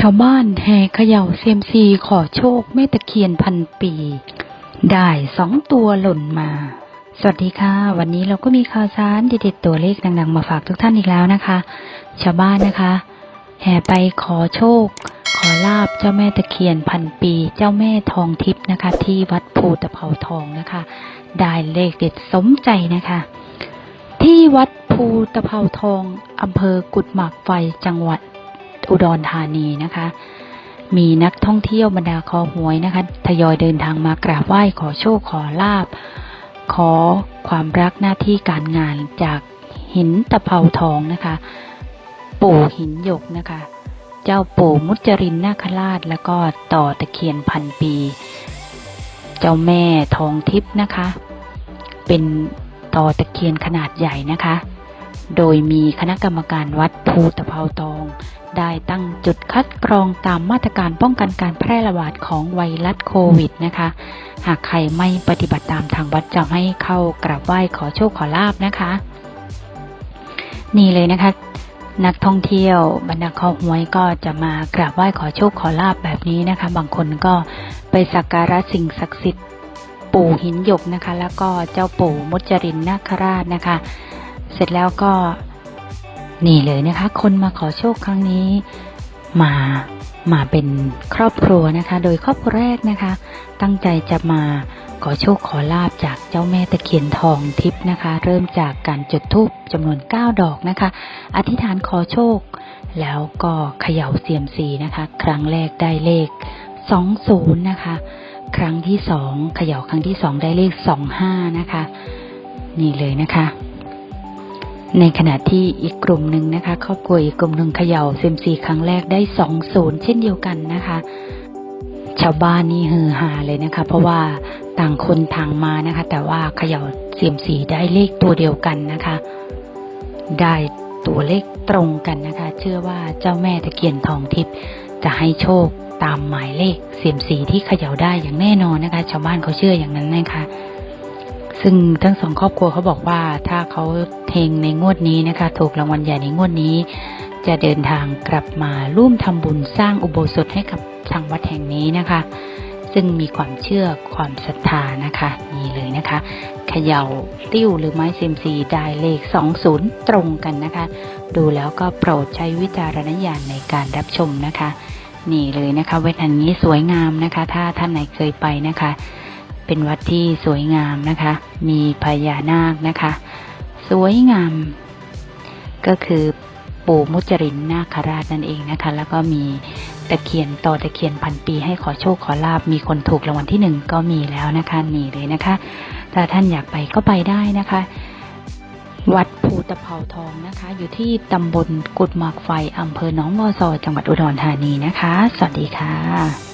ชาวบ้านแห่เขย่าเซียมซีขอโชคแม่ตะเคียนพันปี ได้สองตัวหล่นมา สวัสดีค่ะ วันนี้เราก็มีข่าวสารเด็ดๆตัวเลขดังๆ มาฝากทุกท่านอีกแล้วนะคะ ชาวบ้านนะคะ แห่ไปขอโชค ขอลาบเจ้าแม่ตะเคียนพันปี เจ้าแม่ทองทิพย์นะคะ ที่วัดภูตะเภาทองนะคะ ได้เลขเด็ดสมใจนะคะ ที่วัดภูตะเภาทองอำเภอกุดหมากไฟจังหวัด อุดรธานีนะคะ มีนักท่องเที่ยวบรรดาคอหวยนะคะทยอยเดินทางมากราบไหว้ขอโชคขอลาบ ขอความรักหน้าที่การงานจากหินตะเภาทองนะคะ ปู่หินหยกนะคะ เจ้าปู่มุจรินนาคราชแล้วก็ต่อตะเคียนพันปี เจ้าแม่ทองทิพย์นะคะ เป็นต่อตะเคียนขนาดใหญ่นะคะ โดยมีคณะกรรมการวัดภูตะเภาทอง ได้ตั้งจุดคัดกรองตามมาตรการป้องกันการแพร่ระบาดของไวรัสโควิดนะคะ หากใครไม่ปฏิบัติตามทางวัดจะไม่เข้ากราบไหว้ขอโชคขอลาบนะคะ นี่เลยนะคะ นักท่องเที่ยวบรรดาคอหวยก็จะมากราบไหว้ขอโชคขอลาบแบบนี้นะคะ บางคนก็ไปสักการะสิ่งศักดิ์สิทธิ์ปู่หินหยกนะคะ แล้วก็เจ้าปู่มุจรินนาคราชนะคะ เสร็จแล้วก็นี่เลยนะคะ คนมาขอโชคครั้งนี้ มามาเป็นครอบครัวนะคะ โดยครอบครัวแรกนะคะ ตั้งใจจะมาขอโชคขอลาบจากเจ้าแม่ตะเคียนทองทิพย์นะคะ เริ่มจากการจุดธูปจำนวน 9 ดอกนะคะ อธิษฐานขอโชค แล้วก็เขย่าเซียมซีนะคะ ครั้งแรกได้เลข 20 นะคะ ครั้งที่สองเขย่าครั้งที่สองได้เลข 25 นะคะ นี่เลยนะคะ ในขณะที่อีกกลุ่มหนึ่งนะคะ ครอบครัวอีกกลุ่มหนึ่งเขย่าเซยมซีครั้งแรกได้สองศูนย์เช่นเดียวกันนะคะ ชาวบ้านนี่ฮือฮาเลยนะคะ เพราะว่าต่างคนทางมานะคะ แต่ว่าเขย่าเซียมซีได้เลขตัวเดียวกันนะคะ ได้ตัวเลขตรงกันนะคะ เชื่อว่าเจ้าแม่ตะเคียนทองทิพย์จะให้โชคตามหมายเลขเซียมซีที่เขย่าได้อย่างแน่นอนนะคะ ชาวบ้านเขาเชื่ออย่างนั้นนะคะ ซึ่งทั้งสองครอบครัวเขาบอกว่าถ้าเขาเทงในงวดนี้นะคะ ถูกรางวัลใหญ่ในงวดนี้ จะเดินทางกลับมาร่วมทำบุญสร้างอุโบสถให้กับทางวัดแห่งนี้นะคะ ซึ่งมีความเชื่อความศรัทธานะคะนี่เลยนะคะเขย่าติ้วหรือไม้เซมซีได้เลข 20 ตรงกันนะคะ ดูแล้วก็โปรดใช้วิจารณญาณในการรับชมนะคะ นี่เลยนะคะเวทแห่งนี้สวยงามนะคะ ถ้าท่านไหนเคยไปนะคะ เป็นวัดที่สวยงามนะคะ มีพญานาคนะคะ สวยงาม ก็คือปู่มุจรินนาคราชนั่นเองนะคะ แล้วก็มีตะเคียนต่อตะเคียนพันปีให้ขอโชคขอลาบมีคนถูกรางวัลที่หนึ่งก็มีแล้วนะคะนี่เลยนะคะ ถ้าท่านอยากไปก็ไปได้นะคะ วัดภูตะเภาทองนะคะ อยู่ที่ตำบลกุดหมากไฟอำเภอหนองมอซอจังหวัดอุดรธานีนะคะ สวัสดีค่ะ